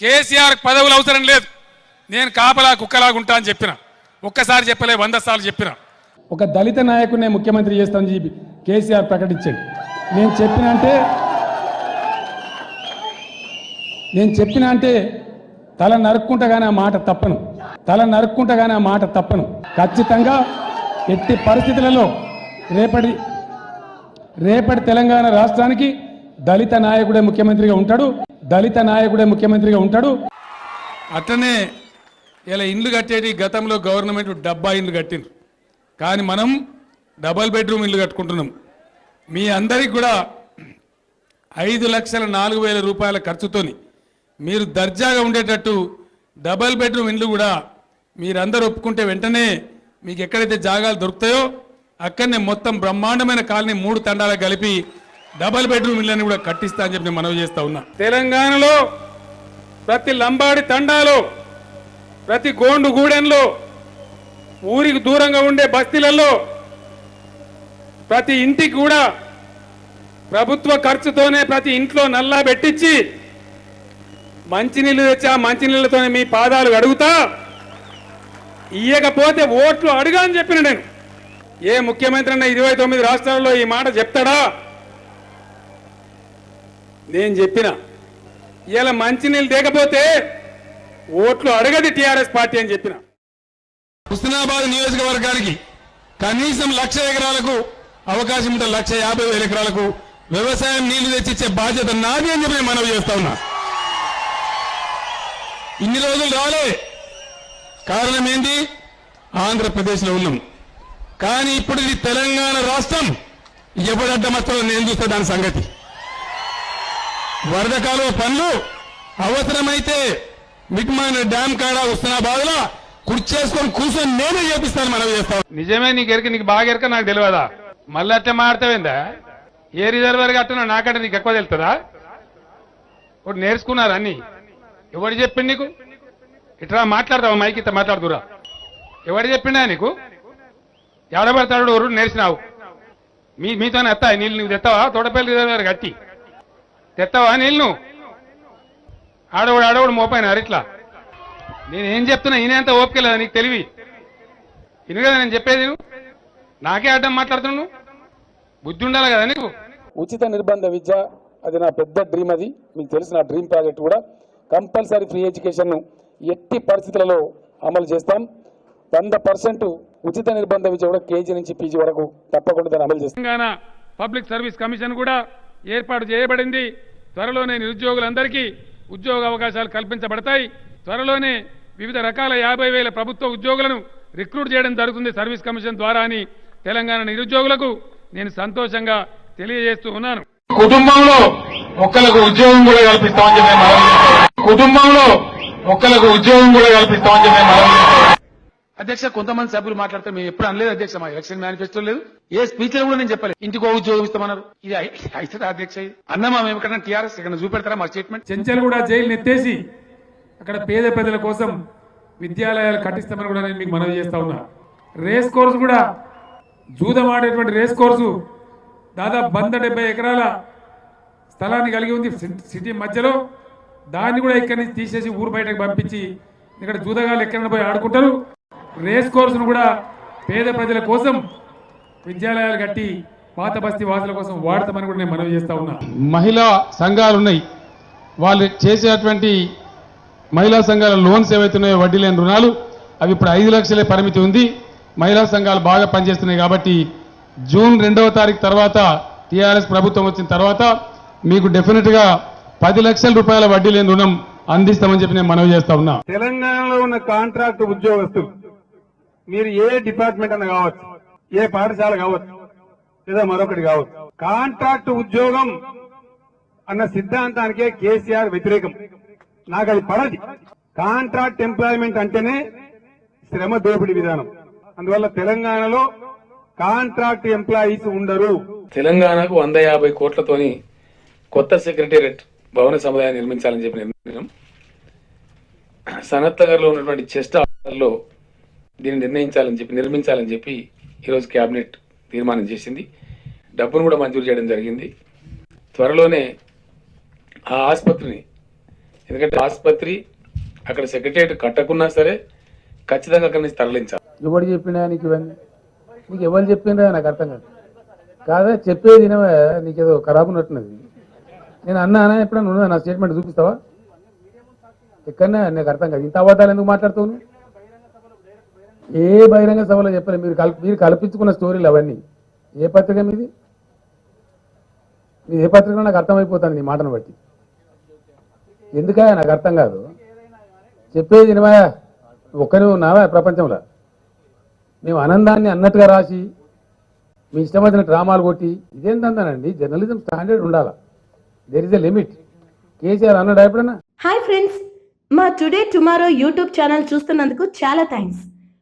కేసీఆర్ పదవులు అవసరం లేదు. నేను కాపలా కుక్కలాగుంటా అని చెప్పిన. ఒక్కసారి చెప్పలే వంద సార్లు చెప్పిన. ఒక దళిత నాయకునే ముఖ్యమంత్రి చేస్తానని చెప్పి కేసీఆర్ ప్రకటించాడు. నేను చెప్పిన అంటే నేను చెప్పిన అంటే తల నరుక్కుంటగానే ఆ మాట తప్పను. తల నరుక్కుంటగానే ఆ మాట తప్పను. ఖచ్చితంగా ఎట్టి పరిస్థితులలో రేపటి రేపటి తెలంగాణ రాష్ట్రానికి దళిత నాయకుడే ముఖ్యమంత్రిగా ఉంటాడు. దళిత నాయకుడే ముఖ్యమంత్రిగా ఉంటాడు. అట్లనే ఇలా ఇండ్లు కట్టేటి గతంలో గవర్నమెంట్ డబ్బా ఇండ్లు కట్టింది కానీ మనం డబల్ బెడ్రూమ్ ఇల్లు కట్టుకుంటున్నాం. మీ అందరికి కూడా ఐదు లక్షల నాలుగు వేల రూపాయల ఖర్చుతోని మీరు దర్జాగా ఉండేటట్టు డబల్ బెడ్రూమ్ ఇండ్లు కూడా మీరందరూ ఒప్పుకుంటే వెంటనే మీకు ఎక్కడైతే జాగాలు దొరుకుతాయో అక్కడనే మొత్తం బ్రహ్మాండమైన కాలనీ మూడు తండాలకు కలిపి డబల్ బెడ్రూమ్ ఇళ్ళని కూడా కట్టిస్తా అని చెప్పి నేను మనవి చేస్తా ఉన్నా. తెలంగాణలో ప్రతి లంబాడి తండాలో ప్రతి గోండు గూడెంలో ఊరికి దూరంగా ఉండే బస్తీలలో ప్రతి ఇంటికి కూడా ప్రభుత్వ ఖర్చుతోనే ప్రతి ఇంట్లో నల్లా పెట్టించి మంచినీళ్ళు తెచ్చి ఆ మంచినీళ్ళతోనే మీ పాదాలు అడుగుతా ఇయ్యకపోతే ఓట్లు అడుగా అని చెప్పిన నేను. ఏ ముఖ్యమంత్రి అన్న ఇరవై తొమ్మిది రాష్ట్రాల్లో ఈ మాట చెప్తాడా? నేను చెప్పిన ఇలా మంచినీళ్ళు లేకపోతే ఓట్లు అడగది టీఆర్ఎస్ పార్టీ అని చెప్పిన. హుస్నాబాద్ నియోజకవర్గానికి కనీసం లక్ష ఎకరాలకు అవకాశం ఉంటే లక్ష యాభై వేల ఎకరాలకు వ్యవసాయం నీళ్ళు తెచ్చిచ్చే బాధ్యత నాది అని చెప్పి నేను మనవి చేస్తా ఉన్నా. ఇన్ని రోజులు రాలే. కారణం ఏంది? ఆంధ్రప్రదేశ్లో ఉన్నాం. కానీ ఇప్పుడు ఇది తెలంగాణ రాష్ట్రం. ఎవడడ్డమస్తాడో నేను చూస్తే దాని సంగతి. వరద కాలువ పనులు అవసరమైతే మిగ్మాన్ డ్యామ్ కాడ హుస్నాబాద్లో కుర్చేసుకొని కూర్చొని నేనే చేపిస్తాను మనం చేస్తాం నిజమే నీకు ఎరక నీకు బాగా ఎరక నాకు తెలియదా? మళ్ళీ అట్లా మాడతావేందా ఏ రిజర్వర్ కట్టినా నాకంటే నీకు ఎక్కువ తెలుస్తుందా? ఒకటి నేర్చుకున్నారు అన్ని? ఎవడు చెప్పిండు నీకు? ఇట్లా మాట్లాడతావు మైకి ఇట్లా మాట్లాడుతురా? ఎవడు చెప్పిండా నీకు? ఎవడబడతాడు ఎవరు నేర్చినావు? మీ మీతోనే ఎత్తా నీళ్ళు నువ్వు తెస్తావా తోటపల్లి రిజర్వర్ కట్టి. తెస్తావా నీళ్ళు నువ్వు ఆడవాడు ఆడవాడు ఇట్లా నేను ఏం చెప్తున్నా ఈయనంత ఓపిక లేదా నీకు తెలివి. ఇను కదా నేను చెప్పేది నువ్వు నాకే అడ్డం మాట్లాడుతున్నావు? బుద్ధి ఉండాలి కదా నీకు? ఉచిత నిర్బంధ విద్య అది నా పెద్ద డ్రీమ్ అది. మీకు తెలిసిన నా డ్రీమ్ ప్రాజెక్ట్ కూడా. కంపల్సరీ ఫ్రీ ఎడ్యుకేషన్ ఎట్టి పరిస్థితులలో అమలు చేస్తాం. వంద పర్సెంట్ ఉచిత నిర్బంధ విద్య కూడా కేజీ నుంచి పీజీ వరకు తప్పకుండా దాన్ని అమలు చేస్తాం. పబ్లిక్ సర్వీస్ కమిషన్ కూడా ఏర్పాటు చేయబడింది. త్వరలోనే నిరుద్యోగులందరికీ ఉద్యోగ అవకాశాలు కల్పించబడతాయి. త్వరలోనే వివిధ రకాల యాభై వేల ప్రభుత్వ ఉద్యోగులను రిక్రూట్ చేయడం జరుగుతుంది సర్వీస్ కమిషన్ ద్వారా అని తెలంగాణ నిరుద్యోగులకు నేను సంతోషంగా తెలియజేస్తూ ఉన్నాను. కుటుంబంలో ఒక్కలకు ఉద్యోగం కూడా కల్పిస్తామని చెప్పి కుటుంబంలో ఒక్కలకు ఉద్యోగం కూడా కల్పిస్తామని చెప్పి అధ్యక్ష కొంతమంది సభ్యులు మాట్లాడితే మేము ఎప్పుడు అనలేదు అధ్యక్ష మా ఎలక్షన్ మేనిఫెస్టో లేదు. ఏ స్పీచ్లో కూడా నేను చెప్పలేదు. ఇంటికి ఒక ఉద్యోగం ఇస్తామన్నారు. ఇది అయితే అధ్యక్ష అన్నమా మేము ఎక్కడ టీఆర్ఎస్ ఇక్కడ చూపెడతారా మా స్టేట్మెంట్? చెంచల్ కూడా జైలు నెత్తేసి అక్కడ పేద ప్రజల కోసం విద్యాలయాలు కట్టిస్తామని కూడా నేను మీకు మనవి చేస్తా ఉన్నా. రేస్ కోర్సు కూడా జూదం ఆడేటువంటి రేస్ కోర్సు దాదాపు వంద డెబ్బై ఎకరాల స్థలాన్ని కలిగి ఉంది సి- సిటీ మధ్యలో. దాన్ని కూడా ఇక్కడి నుంచి తీసేసి ఊరు బయటకు పంపించి ఇక్కడ జూదగాలు ఎక్కడ పోయి ఆడుకుంటారు. రేస్ కోర్సును కూడా పేద ప్రజల కోసం విద్యాలయాలు కట్టి పాత బస్తీ వాసుల కోసం వాడతామని కూడా నేను మనవి చేస్తా ఉన్నా. మహిళా సంఘాలు ఉన్నాయి. వాళ్ళు చేసేటువంటి మహిళా సంఘాల లోన్స్ ఏవైతున్నాయో వడ్డీ లేని రుణాలు అవి ఇప్పుడు ఐదు లక్షలే పరిమితి ఉంది. మహిళా సంఘాలు బాగా పనిచేస్తున్నాయి కాబట్టి జూన్ రెండవ తారీఖు తర్వాత టీఆర్ఎస్ ప్రభుత్వం వచ్చిన తర్వాత మీకు డెఫినెట్గా పది లక్షల రూపాయల వడ్డీ లేని రుణం అందిస్తామని చెప్పి నేను మనవి చేస్తా ఉన్నా. తెలంగాణలో ఉన్న కాంట్రాక్ట్ ఉద్యోగస్తులు మీరు ఏ డిపార్ట్మెంట్ అన్న కావచ్చు ఏ పాఠశాల కావచ్చు లేదా మరొకటి కావచ్చు. కాంట్రాక్ట్ ఉద్యోగం అన్న సిద్ధాంతానికే కేసీఆర్ వ్యతిరేకం. నాకు అది పడది. కాంట్రాక్ట్ ఎంప్లాయ్మెంట్ అంటేనే శ్రమ దోపిడీ విధానం. అందువల్ల తెలంగాణలో కాంట్రాక్ట్ ఎంప్లాయీస్ ఉండరు. తెలంగాణకు వంద యాభై కోట్లతోని కొత్త సెక్రటేరియట్ భవన సముదాయాన్ని నిర్మించాలని చెప్పి నిర్ణయం. సనత్ నగర్లో ఉన్నటువంటి చెస్ట్ హాల్లో దీన్ని నిర్ణయించాలని చెప్పి నిర్మించాలని చెప్పి ఈరోజు క్యాబినెట్ తీర్మానం చేసింది. డబ్బును కూడా మంజూరు చేయడం జరిగింది. త్వరలోనే ఆ ఆసుపత్రిని ఎందుకంటే ఆసుపత్రి అక్కడ సెక్రటరియట్ కట్టకున్నా సరే ఖచ్చితంగా అక్కడి నుంచి తరలించాలి. ఎవరు చెప్పినా నీకు ఇవన్నీ? నీకు ఎవరు చెప్పిండ్రా? నాకు అర్థం కాదు. కాదా చెప్పేది వినవా నీకేదో ఖరాబ్ ఉన్నట్టున్నది. నేను అన్నానా? ఎప్పుడన్నా ఉన్నదా? నా స్టేట్మెంట్ చూపిస్తావా? ఎక్కడన్నా? నాకు అర్థం కాదు. ఇంత అబద్ధాలు ఎందుకు మాట్లాడుతావు ఏ బహిరంగ సభలో చెప్పలేదు మీరు కల్ప మీరు కల్పించుకున్న స్టోరీలు అవన్నీ. ఏ పత్రిక మీది? మీ ఏ పత్రికలో నాకు అర్థమైపోతుంది నీ మాటను బట్టి. ఎందుకా నాకు అర్థం కాదు? చెప్పేది నిమాయా ఒక్కనే ఉన్నావా ప్రపంచంలో. మేము ఆనందాన్ని అన్నట్టుగా రాసి మీ ఇష్టం వచ్చిన డ్రామాలు కొట్టి ఇదేంటంటానండి జర్నలిజం స్టాండర్డ్ ఉండాలా? There is a limit KCR అన్నాడు ఎప్పుడన్నా? హాయ్ ఫ్రెండ్స్ మా టుడే టుమారో యూట్యూబ్ ఛానల్ చూస్తున్నందుకు చాలా థ్యాంక్స్